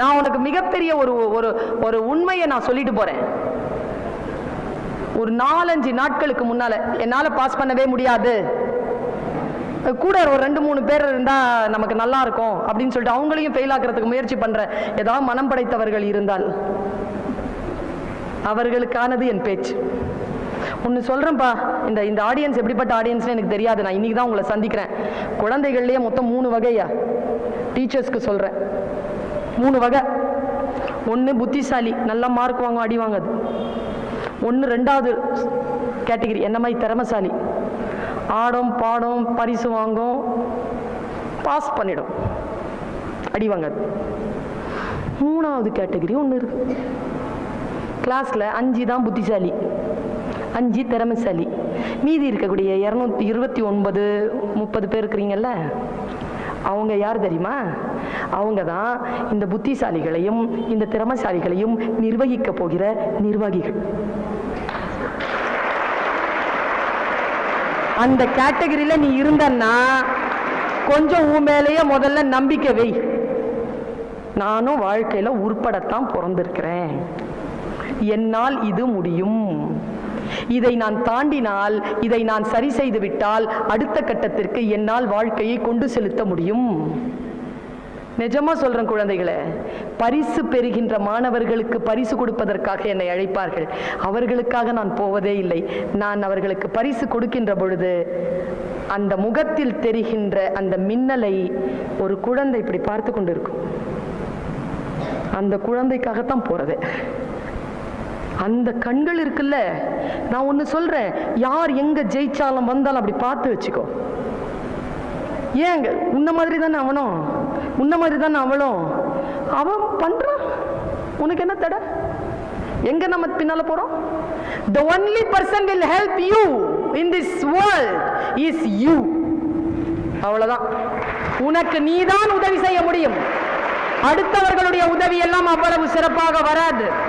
நான் உனக்கு மிகப்பெரிய ஒரு ஒரு ஒரு உண்மையை நான் சொல்லிட்டு போறேன். ஒரு நாலஞ்சு நாட்களுக்கு முன்னால என்னால பாஸ் பண்ணவே முடியாது. கூட ஒரு ரெண்டு மூணு பேர் இருந்தா நமக்கு நல்லா இருக்கும் அப்படின்னு சொல்லிட்டு அவங்களையும் ஃபெயில் ஆக்குறதுக்கு முயற்சி பண்ற ஏதாவது மனம் படைத்தவர்கள் இருந்தால் அவர்களுக்கானது என் பேச்சு. ஒன்று சொல்கிறேன்ப்பா இந்த இந்த ஆடியன்ஸ் எப்படிப்பட்ட ஆடியன்ஸ்னு எனக்கு தெரியாது. நான் இன்னைக்கு தான் உங்களை சந்திக்கிறேன். குழந்தைகள்லேயே மொத்தம் மூணு வகையா? டீச்சர்ஸ்க்கு சொல்கிறேன் மூணு வகை. ஒன்று புத்திசாலி நல்ல மார்க் வாங்கும் அடி வாங்காது. ஒன்று ரெண்டாவது கேட்டகிரி என்ன மாதிரி திறமசாலி. ஆடும் பாடும் பரிசு வாங்கும் பாஸ் பண்ணிடும். அடி வாங்காது. மூணாவது கேட்டகிரி ஒன்று இருக்கு. கிளாஸில் அஞ்சு தான் புத்திசாலி. அஞ்சு திறமைசாலி. மீதி இருக்கக்கூடிய இரநூத்தி இருபத்தி ஒன்பது முப்பது பேர் இருக்கிறீங்கல்ல? அவங்க யார் தெரியுமா? அவங்க தான் இந்த புத்திசாலிகளையும் இந்த திறமைசாலிகளையும் நிர்வகிக்க போகிற நிர்வாகிகள். அந்த கேட்டகரியில நீ இருந்தன்னா கொஞ்சம் உன் மேலேயே முதல்ல நம்பிக்கை வை. நானும் வாழ்க்கையில் உருப்படத்தான் பிறந்திருக்கிறேன். என்னால் இது முடியும். இதை நான் தாண்டினால் இதை நான் சரி செய்துவிட்டால் அடுத்த கட்டத்திற்கு என்னால் வாழ்க்கையை கொண்டு செலுத்த முடியும். நிஜமா சொல்றேன் குழந்தைகளே பரிசு பெறுகின்ற மாணவர்களுக்கு பரிசு கொடுப்பதற்காக என்னை அழைப்பார்கள். அவர்களுக்காக நான் போவதே இல்லை. நான் அவர்களுக்கு பரிசு கொடுக்கின்ற பொழுது அந்த முகத்தில் தெரிகின்ற அந்த மின்னலை ஒரு குழந்தை இப்படி பார்த்து கொண்டிருக்கும். அந்த குழந்தைக்காகத்தான் போறது. அந்த கண்கள் இருக்குல்ல நான் ஒன்று சொல்றேன் யார் எங்க ஜெயிச்சாலும் வந்தாலும் அப்படி பார்த்து வச்சுக்கோ. ஏங்க உன்ன மாதிரி தானே அவனும்? உன்ன மாதிரி தானே அவளும்? அவன் பண்றான். உனக்கு என்ன தடை? எங்க நம்ம பின்னால போறோம்? The only person will help you in this world is you. அவ்வளவுதான். உனக்கு நீதான் உதவி செய்ய முடியும். அடுத்தவர்களுடைய உதவி எல்லாம் அவ்வளவு சிறப்பாக வராது.